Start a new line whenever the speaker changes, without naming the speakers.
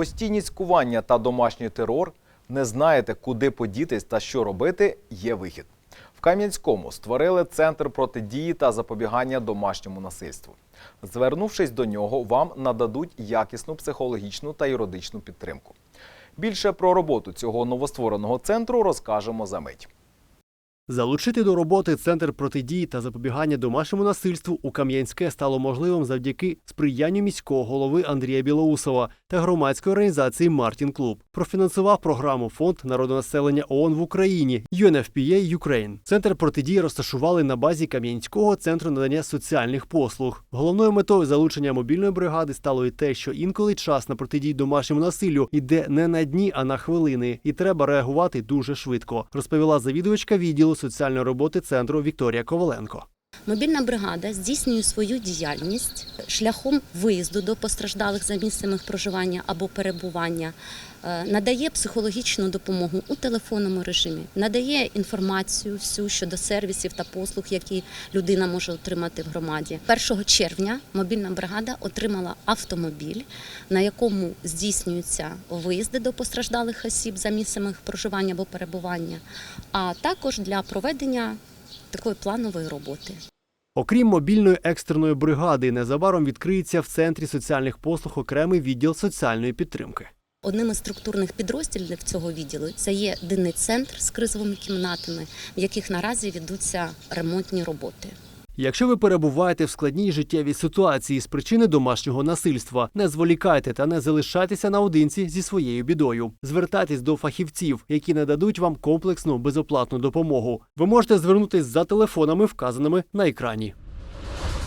Постійні цькування та домашній терор не знаєте, куди подітись та що робити, є вихід. В Кам'янському створили центр протидії та запобігання домашньому насильству. Звернувшись до нього, вам нададуть якісну психологічну та юридичну підтримку. Більше про роботу цього новоствореного центру розкажемо за мить.
Залучити до роботи центр протидії та запобігання домашньому насильству у Кам'янське стало можливим завдяки сприянню міського голови Андрія Білоусова та громадської організації Мартін Клуб. Профінансував програму Фонд народонаселення ООН в Україні UNFPA Ukraine. Центр протидії розташували на базі Кам'янського центру надання соціальних послуг. Головною метою залучення мобільної бригади стало і те, що інколи час на протидії домашньому насиллю йде не на дні, а на хвилини, і треба реагувати дуже швидко, розповіла завідувачка відділу соціальної роботи центру Вікторія Коваленко.
Мобільна бригада здійснює свою діяльність шляхом виїзду до постраждалих за місцем їх проживання або перебування, е, надає психологічну допомогу у телефонному режимі, надає інформацію всю щодо сервісів та послуг, які людина може отримати в громаді. 1 червня мобільна бригада отримала автомобіль, на якому здійснюються виїзди до постраждалих осіб за місцем їх проживання або перебування, а також для проведення такої планової роботи.
Окрім мобільної екстреної бригади, незабаром відкриється в центрі соціальних послуг окремий відділ соціальної підтримки.
Одним із структурних підрозділів цього відділу це є денний центр з кризовими кімнатами, в яких наразі ведуться ремонтні роботи.
Якщо ви перебуваєте в складній життєвій ситуації з причини домашнього насильства, не зволікайте та не залишайтеся наодинці зі своєю бідою. Звертайтесь до фахівців, які нададуть вам комплексну безоплатну допомогу. Ви можете звернутись за телефонами, вказаними на екрані.